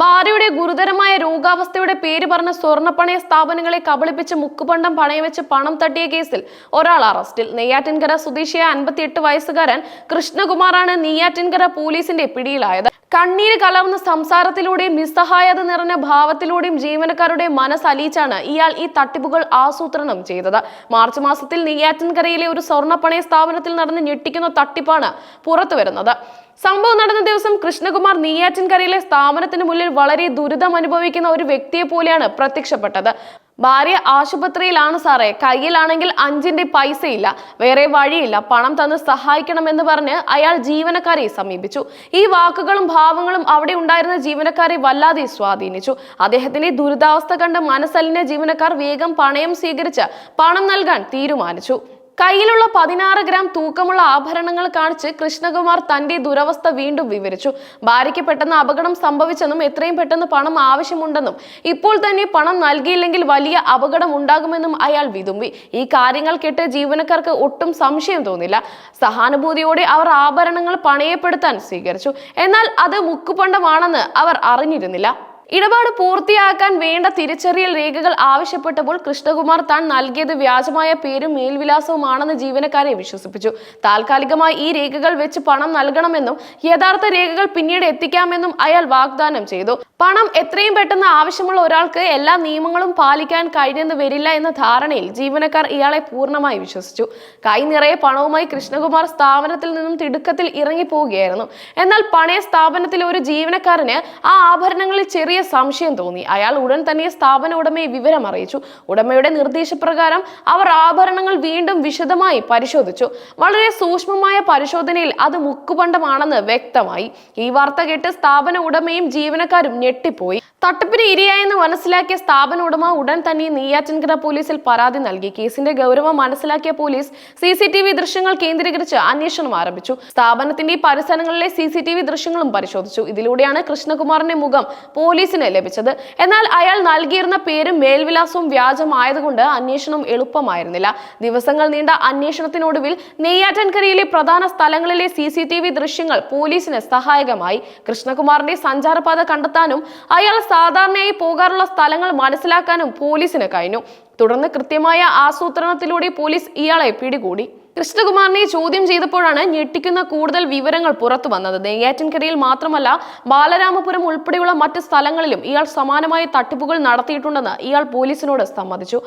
ഭാര്യയുടെ ഗുരുതരമായ രോഗാവസ്ഥയുടെ പേര് പറഞ്ഞ സ്വർണപ്പണയ സ്ഥാപനങ്ങളെ കബളിപ്പിച്ച് മുക്കുപണ്ടം പണയം വെച്ച് പണം തട്ടിയ കേസിൽ ഒരാൾ അറസ്റ്റിൽ. നെയ്യാറ്റിൻകര സ്വദേശിയായ അൻപത്തിയെട്ട് വയസ്സുകാരൻ കൃഷ്ണകുമാറാണ് നെയ്യാറ്റിൻകര പോലീസിന്റെ പിടിയിലായത്. കണ്ണീര് കലർന്ന സംസാരത്തിലൂടെയും നിസ്സഹായത നിറഞ്ഞ ഭാവത്തിലൂടെയും ജീവനക്കാരുടെ മനസ്സലിയിച്ചാണ് ഇയാൾ ഈ തട്ടിപ്പുകൾ ആസൂത്രണം ചെയ്തത്. മാർച്ച് മാസത്തിൽ നെയ്യാറ്റിൻകരയിലെ ഒരു സ്വർണപ്പണയ സ്ഥാപനത്തിൽ നടന്ന ഞെട്ടിക്കുന്ന തട്ടിപ്പാണ് പുറത്തുവരുന്നത്. സംഭവം നടന്ന ദിവസം കൃഷ്ണകുമാർ നെയ്യാറ്റിൻകരയിലെ സ്ഥാപനത്തിന് മുന്നിൽ വളരെ ദുരിതം അനുഭവിക്കുന്ന ഒരു വ്യക്തിയെ പോലെയാണ് പ്രത്യക്ഷപ്പെട്ടത്. ഭാര്യ ആശുപത്രിയിലാണ് സാറേ. കയ്യിലാണെങ്കിൽ അഞ്ചിന്റെ പൈസയില്ല. വേറെ വഴിയില്ല. പണം തന്ന് സഹായിക്കണമെന്ന് പറഞ്ഞ് അയാൾ ജീവനക്കാരെ സമീപിച്ചു. ഈ വാക്കുകളും ഭാവങ്ങളും അവിടെ ഉണ്ടായിരുന്ന ജീവനക്കാരെ വല്ലാതെ സ്വാധീനിച്ചു. അദ്ദേഹത്തിന്റെ ദുരിതാവസ്ഥ കണ്ട് മനസ്സലിഞ്ഞ ജീവനക്കാർ വേഗം പണയം സ്വീകരിച്ച് പണം നൽകാൻ തീരുമാനിച്ചു. കയ്യിലുള്ള പതിനാറ് ഗ്രാം തൂക്കമുള്ള ആഭരണങ്ങൾ കാണിച്ച് കൃഷ്ണകുമാർ തന്റെ ദുരവസ്ഥ വീണ്ടും വിവരിച്ചു. ഭാര്യയ്ക്ക് പെട്ടെന്ന് അപകടം സംഭവിച്ചെന്നും എത്രയും പെട്ടെന്ന് പണം ആവശ്യമുണ്ടെന്നും ഇപ്പോൾ തന്നെ പണം നൽകിയില്ലെങ്കിൽ വലിയ അപകടം ഉണ്ടാകുമെന്നും അയാൾ വിതുമ്പി. ഈ കാര്യങ്ങൾ കേട്ട് ജീവനക്കാർക്ക് ഒട്ടും സംശയം തോന്നില്ല. സഹാനുഭൂതിയോടെ അവർ ആഭരണങ്ങൾ പണയപ്പെടുത്താൻ സ്വീകരിച്ചു. എന്നാൽ അത് മുക്കുപണ്ടമാണെന്ന് അവർ അറിഞ്ഞിരുന്നില്ല. ഇടപാട് പൂർത്തിയാക്കാൻ വേണ്ട തിരിച്ചറിയൽ രേഖകൾ ആവശ്യപ്പെട്ടപ്പോൾ കൃഷ്ണകുമാർ താൻ നൽകിയത് വ്യാജമായ പേരും മേൽവിലാസവുമാണെന്ന് ജീവനക്കാരെ വിശ്വസിപ്പിച്ചു. താൽക്കാലികമായി ഈ രേഖകൾ വെച്ച് പണം നൽകണമെന്നും യഥാർത്ഥ രേഖകൾ പിന്നീട് എത്തിക്കാമെന്നും അയാൾ വാഗ്ദാനം ചെയ്തു. പണം എത്രയും പെട്ടെന്ന് ആവശ്യമുള്ള ഒരാൾക്ക് എല്ലാ നിയമങ്ങളും പാലിക്കാൻ കഴിഞ്ഞെന്ന് വരില്ല എന്ന ധാരണയിൽ ജീവനക്കാർ ഇയാളെ പൂർണമായി വിശ്വസിച്ചു. കൈ നിറയെ പണവുമായി കൃഷ്ണകുമാർ സ്ഥാപനത്തിൽ നിന്നും തിടുക്കത്തിൽ ഇറങ്ങിപ്പോവുകയായിരുന്നു. എന്നാൽ പണയ സ്ഥാപനത്തിലെ ഒരു ജീവനക്കാരന് ആ ആഭരണങ്ങളിൽ ചെറിയ സംശയം തോന്നി. അയാൾ ഉടൻ തന്നെ സ്ഥാപന ഉടമയെ വിവരം അറിയിച്ചു. ഉടമയുടെ നിർദ്ദേശപ്രകാരം അവർ ആഭരണങ്ങൾ വീണ്ടും വിശദമായി പരിശോധിച്ചു. വളരെ സൂക്ഷ്മമായ പരിശോധനയിൽ അത് മുക്കുപണ്ടമാണെന്ന് വ്യക്തമായി. ഈ വാർത്ത കേട്ട് സ്ഥാപന ഉടമയും ജീവനക്കാരും ഞെട്ടിപ്പോയി. തട്ടിപ്പിന് ഇരയായെന്ന് മനസ്സിലാക്കിയ സ്ഥാപന ഉടമ ഉടൻ തന്നെ നെയ്യാറ്റിൻകര പോലീസിൽ പരാതി നൽകി. കേസിന്റെ ഗൗരവം മനസ്സിലാക്കിയ police C C T V ദൃശ്യങ്ങൾ കേന്ദ്രീകരിച്ച് അന്വേഷണം ആരംഭിച്ചു. സ്ഥാപനത്തിന്റെ പരിസരങ്ങളിലെ സി സി ടി വി ദൃശ്യങ്ങളും പരിശോധിച്ചു. ഇതിലൂടെയാണ് കൃഷ്ണകുമാറിന്റെ മുഖം പോലീസിന് ലഭിച്ചത്. എന്നാൽ അയാൾ നൽകിയിരുന്ന പേരും മേൽവിലാസവും വ്യാജമായതുകൊണ്ട് അന്വേഷണം എളുപ്പമായിരുന്നില്ല. ദിവസങ്ങൾ നീണ്ട അന്വേഷണത്തിനൊടുവിൽ നെയ്യാറ്റൻകരയിലെ പ്രധാന സ്ഥലങ്ങളിലെ സി സി ടി വി ദൃശ്യങ്ങൾ പോലീസിന് സഹായകമായി. കൃഷ്ണകുമാറിന്റെ സഞ്ചാരപാത കണ്ടെത്താനും അയാൾ സാധാരണയായി പോകാറുള്ള സ്ഥലങ്ങൾ മനസ്സിലാക്കാനും പോലീസിന് കഴിഞ്ഞു. തുടർന്ന് കൃത്യമായ ആസൂത്രണത്തിലൂടെ പോലീസ് ഇയാളെ പിടികൂടി. കൃഷ്ണകുമാറിനെ ചോദ്യം ചെയ്തപ്പോഴാണ് ഞെട്ടിക്കുന്ന കൂടുതൽ വിവരങ്ങൾ പുറത്തു വന്നത്. നെയ്യാറ്റിൻകരയിൽ മാത്രമല്ല ബാലരാമപുരം ഉൾപ്പെടെയുള്ള മറ്റ് സ്ഥലങ്ങളിലും ഇയാൾ സമാനമായ തട്ടിപ്പുകൾ നടത്തിയിട്ടുണ്ടെന്ന് ഇയാൾ പോലീസിനോട് സമ്മതിച്ചു.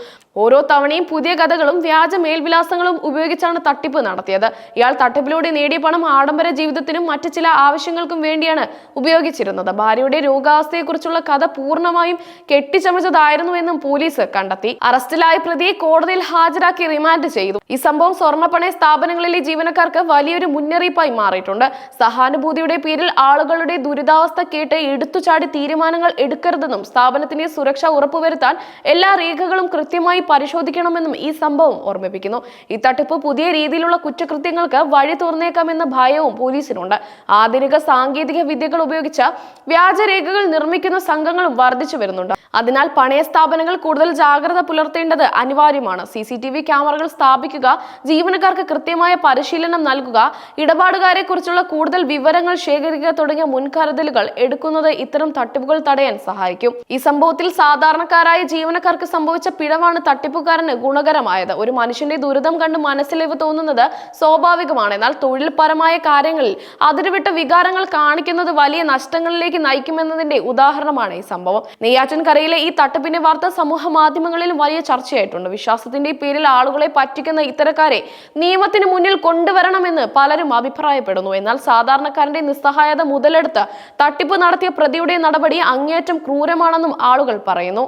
ഓരോ തവണയും പുതിയ കഥകളും വ്യാജ മേൽവിലാസങ്ങളും ഉപയോഗിച്ചാണ് തട്ടിപ്പ് നടത്തിയത്. ഇയാൾ തട്ടിപ്പിലൂടെ നേടിയ പണം ആഡംബര ജീവിതത്തിനും മറ്റ് ചില ആവശ്യങ്ങൾക്കും വേണ്ടിയാണ് ഉപയോഗിച്ചിരുന്നത്. ഭാര്യയുടെ രോഗാവസ്ഥയെക്കുറിച്ചുള്ള കഥ പൂർണമായും കെട്ടിച്ചമച്ചതായിരുന്നുവെന്നും പോലീസ് കണ്ടെത്തി. അറസ്റ്റിലായ പ്രതിയെ കോടതിയിൽ ഹാജരാക്കി റിമാൻഡ് ചെയ്തു. ഈ സംഭവം സ്വർണപ്പണയ സ്ഥാപനങ്ങളിലെ ജീവനക്കാർക്ക് വലിയൊരു മുന്നറിയിപ്പായി മാറിയിട്ടുണ്ട്. സഹാനുഭൂതിയുടെ പേരിൽ ആളുകളുടെ ദുരിതാവസ്ഥ കേട്ട് എടുത്തുചാടി തീരുമാനങ്ങൾ എടുക്കരുതെന്നും സ്ഥാപനത്തിന്റെ സുരക്ഷ ഉറപ്പുവരുത്താൻ എല്ലാ രേഖകളും കൃത്യമായി പരിശോധിക്കണമെന്നും ഈ സംഭവം ഓർമ്മിപ്പിക്കുന്നു. ഈ തട്ടിപ്പ് പുതിയ രീതിയിലുള്ള കുറ്റകൃത്യങ്ങൾക്ക് വഴി തുറന്നേക്കാമെന്ന ഭയവും പോലീസിനുണ്ട്. ആധുനിക സാങ്കേതിക വിദ്യകൾ ഉപയോഗിച്ച് വ്യാജരേഖകൾ നിർമ്മിക്കുന്ന സംഘങ്ങളും വർദ്ധിച്ചു വരുന്നുണ്ട്. അതിനാൽ പണയ സ്ഥാപനങ്ങൾ കൂടുതൽ ജാഗ്രത പുലർത്തേണ്ടത് അനിവാര്യമാണ്. സി സി ടി വി ക്യാമറകൾ സ്ഥാപിക്കുക ജീവനക്കാർക്ക് കൃത്യമായ പരിശീലനം നൽകുക ഇടപാടുകാരെ കുറിച്ചുള്ള കൂടുതൽ വിവരങ്ങൾ ശേഖരിക്കുക തുടങ്ങിയ മുൻകരുതലുകൾ എടുക്കുന്നത് ഇത്തരം തട്ടിപ്പുകൾ തടയാൻ സഹായിക്കും. ഈ സംഭവത്തിൽ സാധാരണക്കാരായ ജീവനക്കാർക്ക് സംഭവിച്ച പിഴവാണ് തട്ടിപ്പുകാരന് ഗുണകരമായത്. ഒരു മനുഷ്യന്റെ ദുരിതം കണ്ട് മനസ്സിലിവ് തോന്നുന്നത് സ്വാഭാവികമാണ്. എന്നാൽ തൊഴിൽപരമായ കാര്യങ്ങളിൽ അതിരുവിട്ട വികാരങ്ങൾ കാണിക്കുന്നത് വലിയ നഷ്ടങ്ങളിലേക്ക് നയിക്കുമെന്നതിന്റെ ഉദാഹരണമാണ് ഈ സംഭവം. നെയ്യാറ്റിൻകരയിലെ ഈ തട്ടിപ്പിന്റെ വാർത്ത സമൂഹ മാധ്യമങ്ങളിൽ വലിയ ചർച്ചയായിട്ടുണ്ട്. വിശ്വാസത്തിന്റെ പേരിൽ ആളുകളെ പറ്റിക്കുന്ന ഇത്തരക്കാരെ നിയമത്തിന് മുന്നിൽ കൊണ്ടുവരണമെന്ന് പലരും അഭിപ്രായപ്പെടുന്നു. എന്നാൽ സാധാരണക്കാരന്റെ നിസ്സഹായത മുതലെടുത്ത് തട്ടിപ്പ് നടത്തിയ പ്രതിയുടെ നടപടി അങ്ങേയറ്റം ക്രൂരമാണെന്നും ആളുകൾ പറയുന്നു.